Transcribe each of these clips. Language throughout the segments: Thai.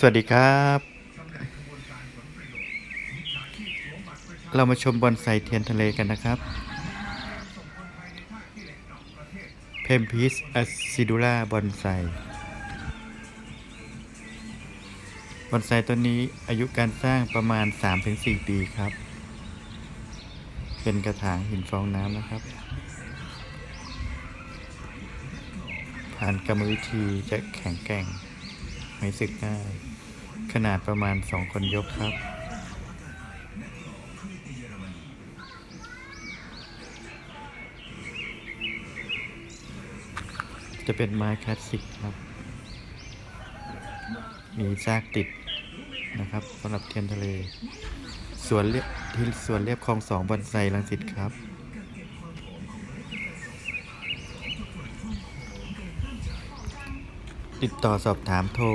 สวัสดีครับ เรามาชมบอนไซเทียนทะเลกันนะครับ เพมพิสอะซิดูล่าบอนไซบอนไซต้นนี้อายุการสร้างประมาณ 3-4 ปีครับ เป็นกระถางหินฟองน้ำนะครับ ผ่านกรรมวิธีจะแข็งแกร่งไม่สึกง่าย ขนาดประมาณสองคนยกครับ จะเป็นไม้คลาสสิกครับ มีซากติดนะครับสำหรับเทียนทะเลสวนเรียบที่สวนเรียบคลองสองบอนไซลังสิตครับติดต่อสอบถามโทร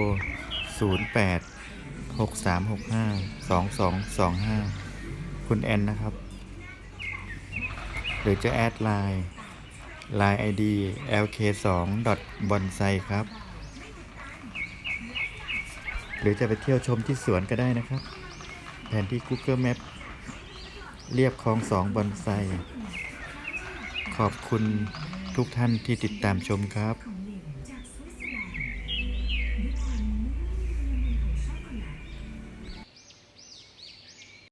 08 6365 2225คุณแอนนะครับ หรือจะแอดไลน์ Line ID lk2 bonsai ครับ หรือจะไปเที่ยวชมที่สวนก็ได้นะครับ แผนที่ Google Map เรียบคลองสองบอนไซขอบคุณทุกท่านที่ติดตามชมครับ